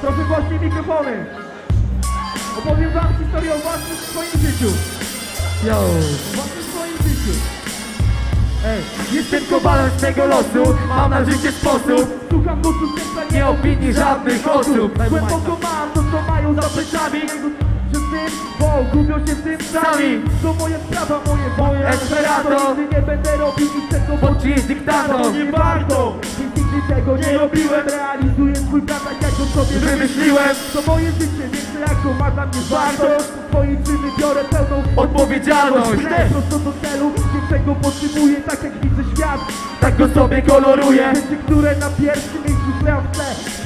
Proszę głośniej mikrofony! Opowiem wam historię o własnym swoim życiu. Yo. Własnym swoim życiu. Ej! Jestem kowalem swego losu, mam na życie sposób Słucham głosu Nie opinii żadnych osób Głęboko mam to, co mają za plecami gubią się w tym sami. To moje sprawa, moje moje Esperato. Nigdy nie będę robił niczego, bo Pod czyjeś dyktando nie warto. Nigdy tego nie robiłem. Realizuję swój plan tak jak go sobie Wymyśliłem. To moje życie, więc jak to ma dla mnie wartość. Swojej czyny biorę pełną Odpowiedzialność. Prosto do celu, większego potrzebuję Tak jak widzę świat. Tak go sobie koloruję. Rzeczy, które na pierwszym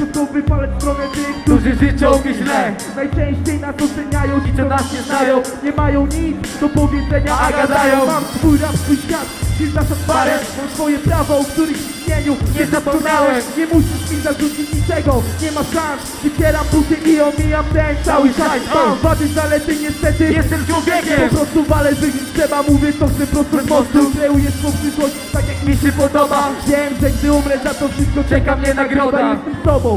miejscu stoją w tle Środkowy palec w stronę tych, Którzy życzą mi źle. Najczęściej nas oceniają I co nas nie znają. Nie mają nic do powiedzenia, A gadają. Mam swój rap, swój świat parę Mam swoje prawa, o których istnieniu Nie zapomniałem. Nie musisz mi zarzucić niczego. Nie ma szans. Wycieram buty i omijam ten cały szajs Mam wady, zalety, niestety. Jestem człowiekiem. Po prostu walę, że nic trzeba. Mówię to chcę prosto z mostu Kreuję swą przyszłość tak jak Mi się podoba. Wiem, że gdy umrę za to wszystko Czeka mnie nagroda. Jestem sobą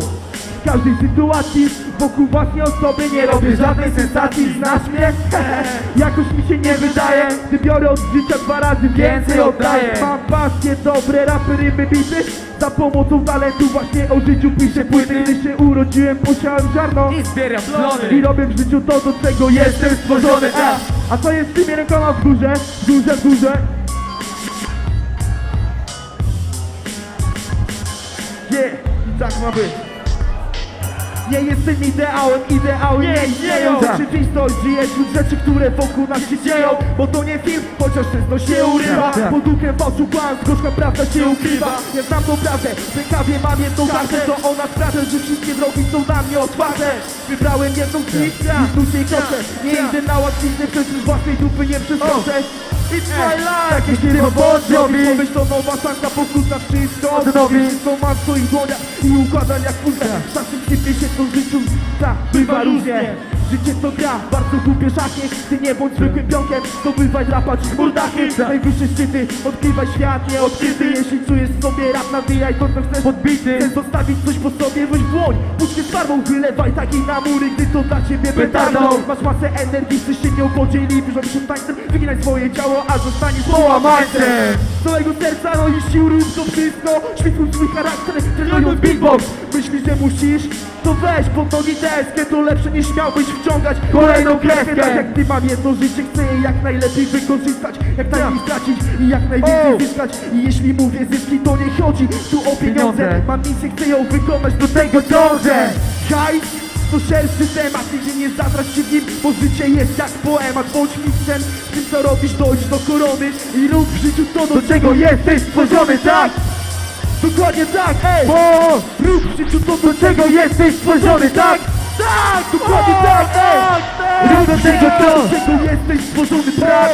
W każdej sytuacji. Wokół własnej osoby nie robię żadnej sensacji. Znasz mnie? Jakoś mi się nie wydaje Gdy biorę od życia dwa razy więcej oddaję. Mam pasję, dobre rapy, rymy, bity Za pomocą talentu właśnie o życiu piszę płyty. Gdy się urodziłem, posiałem ziarno I zbieram i plony robię w życiu to, do czego jestem stworzony. A, a co jest z tymi rękoma w górze? W górze, w górze. Yeah, i tak ma być nie jestem ideałem, ideał nie istnieją. Rzeczywistość żyje wśród rzeczy, które wokół nas się dzieją. Bo to nie film, chociaż często się urywa. Tak, tak. Pod duchem fałszu kłam, gorzka prawda się ukrywa. Ja znam tą prawdę, w rękawie mam jedną kartę. To ona sprawia, że wszystkie drogi są dla mnie otwarte. Wybrałem jedną z nich. I jej koszę Nie idę na łatwiznę, przecież własnej dupy nie przeskoczę It's my life! Tak jak nie Robi. Pomyśl to nowa szansa, pokus na wszystko Odnowi. Wszystko mam w swoich dłoniach i układam jak puzzle Czasem sypie się to w życiu, tak, bywa różnie Życie to gra, bardzo głupie szachy. Ty nie bądź zwykłym pionkiem, zdobywaj drapać ich mordachy Najwyższe szczyty, odkrywaj świat nieodkryty. Jeśli czujesz sobie rap, nawijaj to co chcesz. Podbity. Chcesz zostawić coś po sobie, weź dłoń. Puszkę z farbą, wylewaj takiej na mury Gdy to dla ciebie Petardą. Masz masę energii, chcesz się nią podzielić. Rząd się tańcem, wyginaj swoje ciało, a zostaniesz Połamańcem. Z całego serca roisz sił, rób to wszystko. Świetluj swój charakter, trenując beatbox. Myślisz, że musisz? To weź pod nogi deskę To lepsze niż miałbyś wciągać Kolejną kreskę. Tak jak ty mam jedno życie, chcę je jak najlepiej wykorzystać Jak najmniej stracić i jak najwięcej zyskać. I jeśli mówię zyski, to nie chodzi tu o pieniądze. Mam misję, chcę ją wykonać, do tego dążę Hajs to szerszy temat, nigdy nie zatrać się w nim Bo życie jest jak poemat, bądź mistrzem w Tym co robisz, dojdź do korony I rób w życiu to, do, czego jesteś stworzony, tak? Dokładnie tak, ej! Bo rób w życiu to, do czego jesteś stworzony, tak? Tak, dokładnie tak, ej! Rób tego do czego jesteś stworzony, tak?